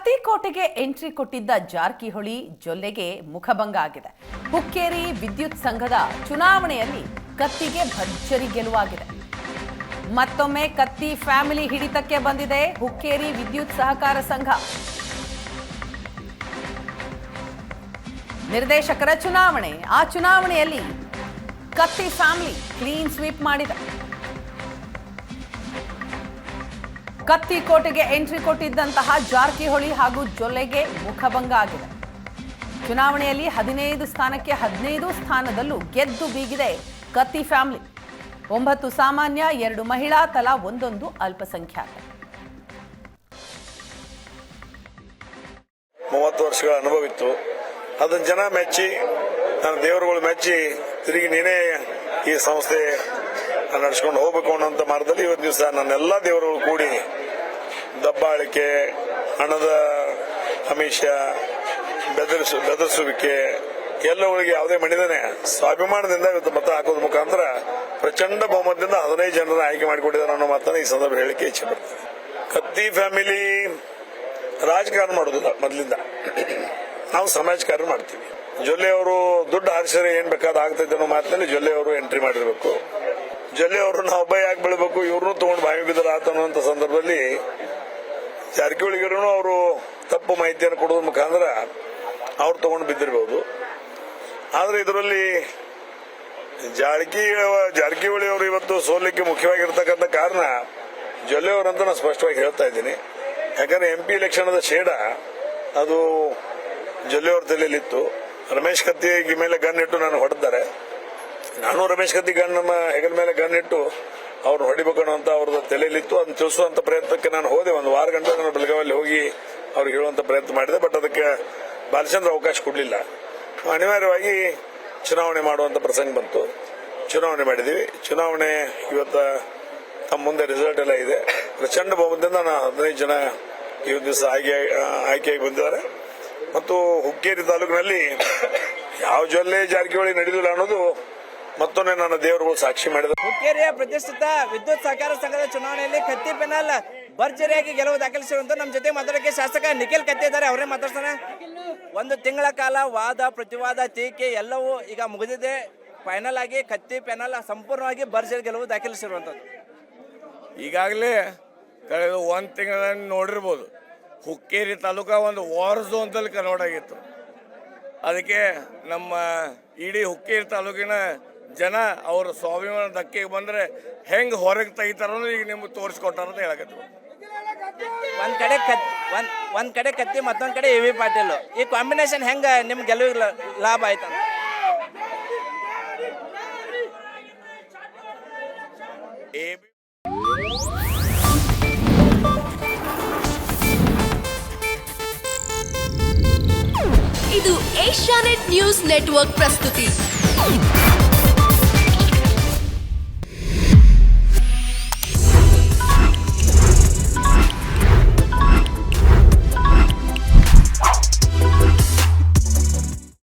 ಕತ್ತಿಕೋಟೆಗೆ entry ಕೊಟ್ಟಿದ್ದ ಜಾರಕಿಹೊಳಿ ಜೊಲ್ಲೆಗೆ ಮುಖಭಂಗ ಆಗಿದೆ. ಹುಕ್ಕೇರಿ ವಿದ್ಯುತ್ ಸಂಘದ ಚುನಾವಣೆಯಲ್ಲಿ ಕತ್ತಿಗೆ ಭರ್ಜರಿ ಗೆಲುವಾಗಿದೆ. ಮತ್ತೊಮ್ಮೆ ಕತ್ತಿ ಫ್ಯಾಮಿಲಿ ಹಿಡಿತಕ್ಕೆ ಬಂದಿದೆ ಹುಕ್ಕೇರಿ ವಿದ್ಯುತ್ ಸಹಕಾರ ಸಂಘ. ನಿರ್ದೇಶಕರ ಚುನಾವಣೆ. ಆ ಚುನಾವಣೆಯಲ್ಲಿ ಕತ್ತಿ ಫ್ಯಾಮಿಲಿ ಕ್ಲೀನ್ ಸ್ವೀಪ್ ಮಾಡಿದೆ. ಕತ್ತಿ ಕೋಟೆಗೆ ಎಂಟ್ರಿ ಕೊಟ್ಟಿದ್ದಂತಹ ಜಾರಕಿಹೊಳಿ ಹಾಗೂ ಜೊಲ್ಲೆಗೆ ಮುಖಭಂಗ ಆಗಿದೆ. ಚುನಾವಣೆಯಲ್ಲಿ ಹದಿನೈದು ಸ್ಥಾನಕ್ಕೆ ಹದಿನೈದು ಸ್ಥಾನದಲ್ಲೂ ಗೆದ್ದು ಬೀಗಿದೆ ಕತ್ತಿ ಫ್ಯಾಮಿಲಿ. ಒಂಬತ್ತು ಸಾಮಾನ್ಯ, ಎರಡು ಮಹಿಳಾ, ತಲಾ ಒಂದೊಂದು ಅಲ್ಪಸಂಖ್ಯಾತ. ಮೂವತ್ತು ವರ್ಷಗಳ ಅನುಭವ ಇತ್ತು. ಅದನ್ನ ಜನ ಮೆಚ್ಚಿ, ನನ್ನ ದೇವರುಗಳು ಮೆಚ್ಚಿ, ತಿರುಗಿ ನೀನೇ ಈ ಸಂಸ್ಥೆ ನಡೆಸ್ಕೊಂಡು ಹೋಗ್ಬೇಕು ಅನ್ನೋಂಥ ಮಾರ್ಗದಲ್ಲಿ ಇವತ್ತು ದಿವಸ ನನ್ನೆಲ್ಲ ದೇವರುಗಳು ಕೂಡಿ ದಬ್ಬಾಳಿಕೆ, ಹಣದ ಅಮಿಷ, ಬೆದರಿಸು, ಬೆದರಿಸುವಿಕೆ, ಎಲ್ಲವುಗಳಿಗೆ ಯಾವುದೇ ಮಣಿದನೆ ಸ್ವಾಭಿಮಾನದಿಂದ ಇವತ್ತು ಮತ ಹಾಕೋದ್ರ ಮುಖಾಂತರ ಪ್ರಚಂಡ ಬಹುಮತದಿಂದ ಹದಿನೈದು ಜನರನ್ನು ಆಯ್ಕೆ ಮಾಡಿಕೊಟ್ಟಿದ್ದಾರೆ ಅನ್ನೋ ಮಾತನ್ನ ಈ ಸಂದರ್ಭ ಹೇಳಿಕೆ ಇಚ್ಛೆ ಪಡ್ತೀನಿ. ಕತ್ತಿ ಫ್ಯಾಮಿಲಿ ರಾಜಕಾರಣ ಮಾಡೋದಿಲ್ಲ ಮೊದಲಿಂದ. ನಾವು ಸಮಾಜ ಕಾರ್ಯ ಮಾಡ್ತೀವಿ. ಜೊಲ್ಲೆ ಅವರು ದುಡ್ಡು ಹಾರಿಸಿದ್ರೆ ಏನ್ ಬೇಕಾದ ಆಗ್ತೈತೆ ಅನ್ನೋ ಮಾತಿನಲ್ಲಿ ಜೊಲ್ಲೆ ಅವರು ಎಂಟ್ರಿ ಮಾಡಿರ್ಬೇಕು. ಜೊಲ್ಲೆ ಅವ್ರನ್ನ ಹಬ್ಬ ಯಾಕೆ ಬೆಳಬೇಕು ಇವ್ರನ್ನೂ ತಗೊಂಡು ಬಾವಿ ಬಿದ್ದರ ಆತ ಅನ್ನುವಂತ ಸಂದರ್ಭದಲ್ಲಿ ಜಾರಕಿಹೊಳಿಗರೂ ಅವರು ತಪ್ಪು ಮಾಹಿತಿಯನ್ನು ಕೊಡೋದ್ರ ಮುಖಾಂತರ ಅವ್ರು ತಗೊಂಡು ಬಿದ್ದಿರಬಹುದು ಆದ್ರೆ ಇದರಲ್ಲಿ ಜಾರಕಿ ಜಾರಕಿಹೊಳಿ ಅವರು ಇವತ್ತು ಸೋಲಿಕ್ಕೆ ಮುಖ್ಯವಾಗಿರ್ತಕ್ಕಂಥ ಕಾರಣ ಜೊಲ್ಲೆ ಅವರಂತ ನಾನು ಸ್ಪಷ್ಟವಾಗಿ ಹೇಳ್ತಾ ಇದ್ದೀನಿ. ಯಾಕಂದ್ರೆ ಎಂ ಪಿ ಎಲೆಕ್ಷನ್ ಶೇಡ ಅದು ಜೊಲ್ಲೆ ಅವ್ರ ತಲೆಯಲ್ಲಿತ್ತು. ರಮೇಶ್ ಕತ್ತಿ ಮೇಲೆ ಗನ್ ಇಟ್ಟು ನಾನು ಹೊಡೆದ್ದಾರೆ ನಾನು ರಮೇಶ್ ಕತ್ತಿ ಗನ್ನ ಹೆಗಲ ಮೇಲೆ ಗನ್ ಇಟ್ಟು ಅವ್ರು ಹೊಡಿಬೇಕು ಅನ್ನೋಂತ ಅವ್ರದ್ದು ತಲೆಯಲ್ಲಿತ್ತು ಅದನ್ನ ತಿಳಿಸುವಂತ ಪ್ರಯತ್ನಕ್ಕೆ ನಾನು ಹೋದೆ. ಒಂದು ವಾರ ಗಂಟೆ ನಾನು ಬೆಳಗಾವಿಯಲ್ಲಿ ಹೋಗಿ ಅವ್ರಿಗೆ ಹೇಳುವಂತ ಪ್ರಯತ್ನ ಮಾಡಿದೆ. ಬಟ್ ಅದಕ್ಕೆ ಬಾಲಚಂದ್ರ ಅವಕಾಶ ಕೊಡಲಿಲ್ಲ. ಅನಿವಾರ್ಯವಾಗಿ ಚುನಾವಣೆ ಮಾಡುವಂತ ಪ್ರಸಂಗ ಬಂತು. ಚುನಾವಣೆ ಮಾಡಿದೀವಿ. ಚುನಾವಣೆ ಇವತ್ತ ತಮ್ಮ ಮುಂದೆ ರಿಸಲ್ಟ್ ಎಲ್ಲ ಇದೆ. ಪ್ರಚಂಡ ಬಹುಮತದಿಂದ ನಾನು ಹದಿನೈದು ಜನ ಈ ಒಂದು ದಿವಸ ಆಯ್ಕೆ ಆಯ್ಕೆಯಾಗಿ ಬಂದಿದ್ದಾರೆ. ಮತ್ತು ಹುಕ್ಕೇರಿ ತಾಲೂಕಿನಲ್ಲಿ ಯಾವ ಜೊಲ್ಲೆ ಜಾರಕಿಹೊಳಿ ನಡೆದಿಲ್ಲ ಅನ್ನೋದು ಮತ್ತೊಮ್ಮೆ ನನ್ನ ದೇವರುಗಳು ಸಾಕ್ಷಿ ಮಾಡಿದ ಹುಕ್ಕೇರಿಯ ಪ್ರತಿಷ್ಠಿತ ವಿದ್ಯುತ್ ಸಹಕಾರ ಸಂಘದ ಚುನಾವಣೆಯಲ್ಲಿ ಕತ್ತಿ ಪೆನಲ್ ಭರ್ಜರಿಯಾಗಿ ಗೆಲುವು ದಾಖಲಿಸಿರುವಂತ ನಮ್ಮ ಜೊತೆ ಮಾತಾಡಕ್ಕೆ ಶಾಸಕ ನಿಖಿಲ್ ಕತ್ತಿ ಇದ್ದಾರೆ. ಅವರೇ ಮಾತಾಡ್ತಾನೆ ಒಂದು ತಿಂಗಳ ಕಾಲ ವಾದ ಪ್ರತಿವಾದ ಟೀಕೆ ಎಲ್ಲವೂ ಈಗ ಮುಗಿದಿದೆ. ಫೈನಲ್ ಆಗಿ ಕತ್ತಿ ಪೆನಲ್ ಸಂಪೂರ್ಣವಾಗಿ ಭರ್ಜರಿ ಗೆಲುವು ದಾಖಲಿಸಿರುವಂತದ್ದು. ಈಗಾಗಲೇ ಕಳೆದ ಒಂದು ತಿಂಗಳಲ್ಲಿ ನೋಡಿರ್ಬೋದು. ಹುಕ್ಕೇರಿ ತಾಲೂಕ ಒಂದು ವಾರ್ ಝೋನ್ದಲ್ಲಿ ಕನ್ವರ್ಟ್ ಆಗಿತ್ತು. ಅದಕ್ಕೆ ನಮ್ಮ ಇಡೀ ಹುಕ್ಕೇರಿ ತಾಲೂಕಿನ ಜನ ಅವರ ಸ್ವಾಭಿಮಾನ ಧಕ್ಕೆಗೆ ಬಂದ್ರೆ ಹೆಂಗೆ ಹೊರಗೆ ತೆಗಿತಾರೋ ಈಗ ನಿಮ್ಗೆ ತೋರಿಸ್ಕೊಟ್ಟಾರ ಅಂತ ಹೇಳಕತ್ತೀವಿ ಒಂದ್ ಕಡೆ ಕತ್ ಒಂದ್ ಒಂದ್ ಕಡೆ ಕತ್ತಿ ಮತ್ತೊಂದ್ ಕಡೆ ಎ ವಿ ಪಾಟೀಲ್. ಈ ಕಾಂಬಿನೇಷನ್ ಹೆಂಗ ನಿಮ್ ಗೆಲುವಿಗೆ ಲಾಭ ಆಯ್ತ ಎ ಇದು ಏಷ್ಯಾನೆಟ್ ನ್ಯೂಸ್ ನೆಟ್ವರ್ಕ್ ಪ್ರಸ್ತುತಿ.